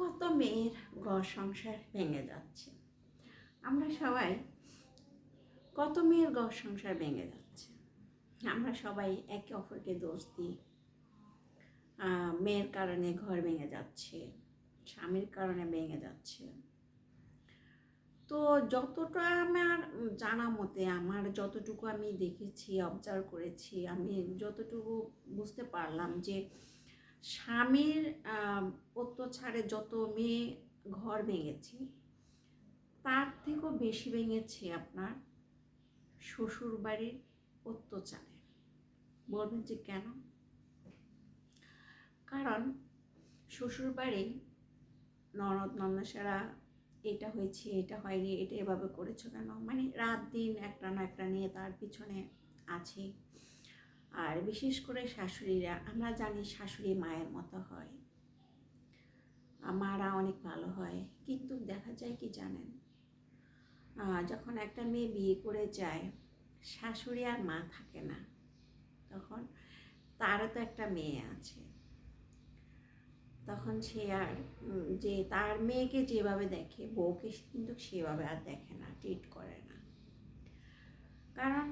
কত মেয়ের ঘর সংসার ভেঙে যাচ্ছে। আমরা সবাই কত মেয়ের ঘর সংসার ভেঙে যাচ্ছে। আমরা সবাই একে অপরকে দোষ দিই। মেয়ের কারণে ঘর ভেঙে যাচ্ছে, স্বামীর কারণে ভেঙে যাচ্ছে। তো যতটা আমার জানা মতে, আমার যতটুকু আমি দেখেছি অবজার্ভ করেছি, আমি যতটুকু বুঝতে পারলাম যে স্বামীর অত্যাচারে যত মেয়ে ঘর ভেঙেছে, তার থেকেও বেশি ভেঙেছে আপনার শ্বশুর বাড়ির অত্যাচারে। বলবেন যে কেন? কারণ শ্বশুর বাড়ি ননদ নন্দাসেরা এটা হয়েছে, এটা হয়নি, এটা এভাবে করেছ কেন? মানে রাত দিন একটা না একটা নিয়ে তার পিছনে আছে। আর বিশেষ করে শাশুড়িরা, আমরা জানি শাশুড়ি মায়ের মতো হয়। মারা অনেক ভালো হয়, কিন্তু দেখা যায় কি জানেন? যখন একটা মেয়ে বিয়ে করে যায়, শাশুড়ি আর মা থাকে না। তখন তারও তো একটা মেয়ে আছে। তখন সে আর যে তার মেয়েকে যেভাবে দেখে, বউকে কিন্তু সেভাবে আর দেখে না ট্রিট করে না। কারণ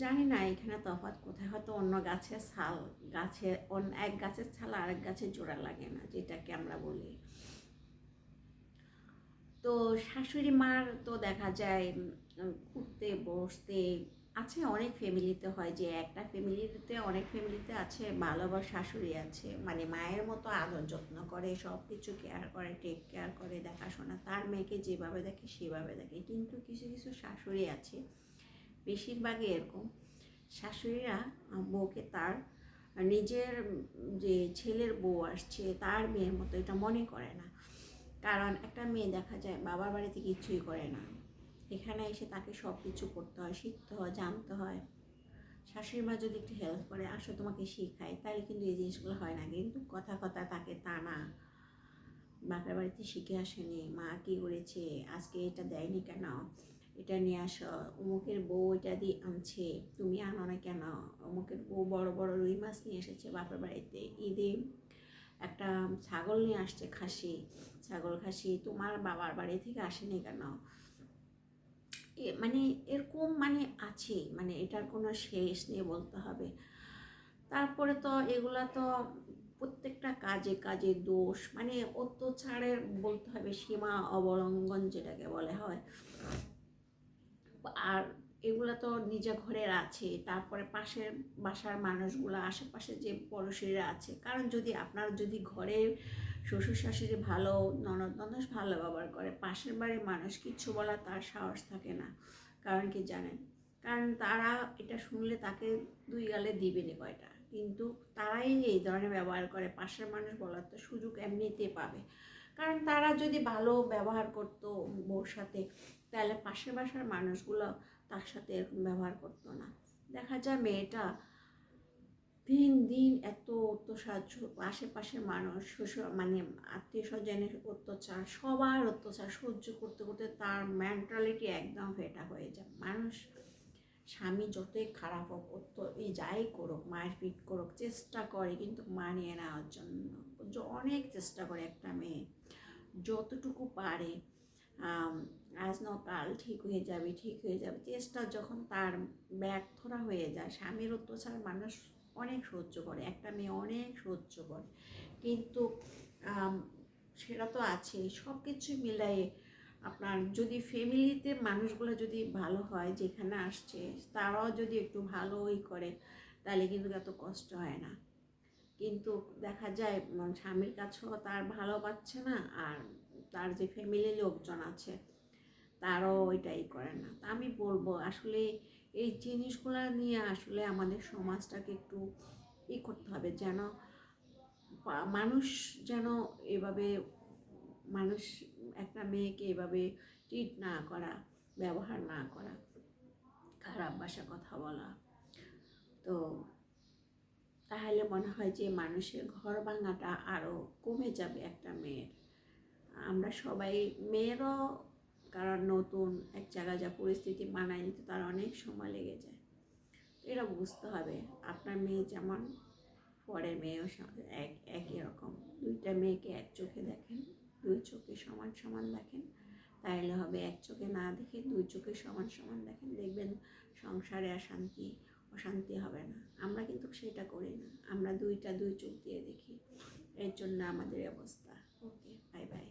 জানি না এখানে তফাৎ কোথায়। হয়তো অন্য গাছের ছাল, গাছে অন্য এক গাছের ছাল আরেক গাছের জোড়া লাগে না, যেটাকে আমরা বলি। তো শাশুড়ি মার তো দেখা যায় উঠতে, বসতে আছে অনেক ফ্যামিলিতে হয় যে একটা ফ্যামিলিতে, অনেক ফ্যামিলিতে আছে ভালোবাসা, শাশুড়ি আছে। মানে মায়ের মতো আদর যত্ন করে সব কিছু কেয়ার করে টেক কেয়ার করে, দেখাশোনা। তার মেয়েকে যেভাবে দেখে সেভাবে দেখে। কিন্তু কিছু কিছু শাশুড়ি আছে বেশিরভাগই এরকম। শাশুড়িরা বউকে তার নিজের যে ছেলের বউ আসছে, তার মেয়ের মতো এটা মনে করে না। কারণ একটা মেয়ে দেখা যায় বাবার বাড়িতে কিছুই করে না। এখানে এসে তাকে সব কিছু করতে হয়, শিখতে হয়, জানতে হয়। শাশুড়ি মা যদি একটু হেল্প করে, আসো তোমাকে শেখায় তাহলে কিন্তু এই জিনিসগুলো হয় না। কিন্তু কথা কথা তাকে টানা। বাপের বাড়িতে শিখে আসেনি, মা কী করেছে? আজকে এটা দেয়নি কেন? এটা নিয়ে আসো, অমুকের বউ এটা দিয়ে আনছে, তুমি আনো না কেন? অমুকের বউ বড় বড় রুই মাছ নিয়ে এসেছে বাপের বাড়িতে। ঈদে একটা ছাগল নিয়ে আসছে খাসি। ছাগল খাসি তোমার বাবার বাড়ি থেকে আসেনি কেন? মানে এরকম মানে আছে মানে এটার কোনো শেষ নিয়ে বলতে হবে। তারপরে তো এগুলা তো প্রত্যেকটা কাজে কাজে দোষ মানে অত্যাচারের বলতে হবে সীমা অবলঙ্ঘন যেটাকে বলে হয়। আর এগুলা তো নিজে ঘরের আছে, তারপরে পাশের বাসার মানুষগুলো, আশেপাশে যে পড়োশিরা আছে। কারণ যদি আপনার যদি ঘরের শ্বশুর শাশুড়ি ভালো, ননদ ননদ ভালো ব্যবহার করে, পাশের বাড়ির মানুষ কিচ্ছু বলা তার সাহস থাকে না। কারণ কি জানেন? কারণ তারা এটা শুনলে তাকে দুই গালে দিবে দিবেনি কয়টা। কিন্তু তারাই এই ধরনের ব্যবহার করে, পাশের মানুষ বলার তো সুযোগ এমনিতে পাবে। কারণ তারা যদি ভালো ব্যবহার করতো বউর সাথে, তাহলে পাশের বাসার মানুষগুলো তার সাথে এরকম ব্যবহার করতো না। দেখা যায় মেয়েটা দিন দিন এত অত্যাচার, আশেপাশের মানুষ মানে আত্মীয় স্বজনের অত্যাচার, সবার অত্যাচার সহ্য করতে করতে তার মেন্টালিটি একদম ফেটা হয়ে যায়। মানুষ স্বামী যতই খারাপ হোক অত্য এই যাই করুক, মায়ের ফিট করুক, চেষ্টা করে কিন্তু মানিয়ে নেওয়ার জন্য। অনেক চেষ্টা করে একটা মেয়ে। যতটুকু পারে আজ ন কাল ঠিক হয়ে যাবে, ঠিক হয়ে যাবে। চেষ্টা যখন তার ব্যর্থরা হয়ে যায়, স্বামীর অত্যাচার মানুষ অনেক সহ্য করে, একটা মেয়ে অনেক সহ্য করে। কিন্তু সেটা তো আছে সব কিছু মিলাই আপনার যদি ফ্যামিলিতে মানুষগুলো যদি ভালো হয়, যেখানে আসছে, তারাও যদি একটু ভালো ভালোই করে, তাহলে কিন্তু এত কষ্ট হয় না। কিন্তু দেখা যায় স্বামীর কাছেও তার ভালো পাচ্ছে না, আর তার যে ফ্যামিলি লোকজন আছে, তারও ওইটাই করে না। তা আমি বলব, আসলে এই জিনিসগুলো নিয়ে আসলে আমাদের সমাজটাকে একটু ই করতে হবে যেন মানুষ যেন এভাবে, মানুষ একটা মেয়েকে এভাবে ট্রিট না করা, ব্যবহার না করা, খারাপ ভাষা কথা বলা। তো তাহলে মনে হয় যে মানুষের ঘর ভাঙাটা আরও কমে যাবে একটা মেয়ের। আমরা সবাই মেয়েরও, কারণ নতুন এক জায়গায় যা পরিস্থিতি মানায় নিতে তার অনেক সময় লেগে যায়। এটা বুঝতে হবে, আপনার মেয়ে যেমন, পরের মেয়েও এক, একই রকম। দুইটা মেয়েকে এক চোখে দেখেন। দুই চোখে সমান সমান দেখেন। তাইলে হবে এক চোখে না দেখে দুই চোখে সমান সমান দেখেন। দেখবেন সংসারে অশান্তি অশান্তি হবে না। আমরা কিন্তু সেটা করি না। আমরা দুইটা দুই চোখ দিয়ে দেখি। এর জন্য আমাদের অবস্থা। Okay bye bye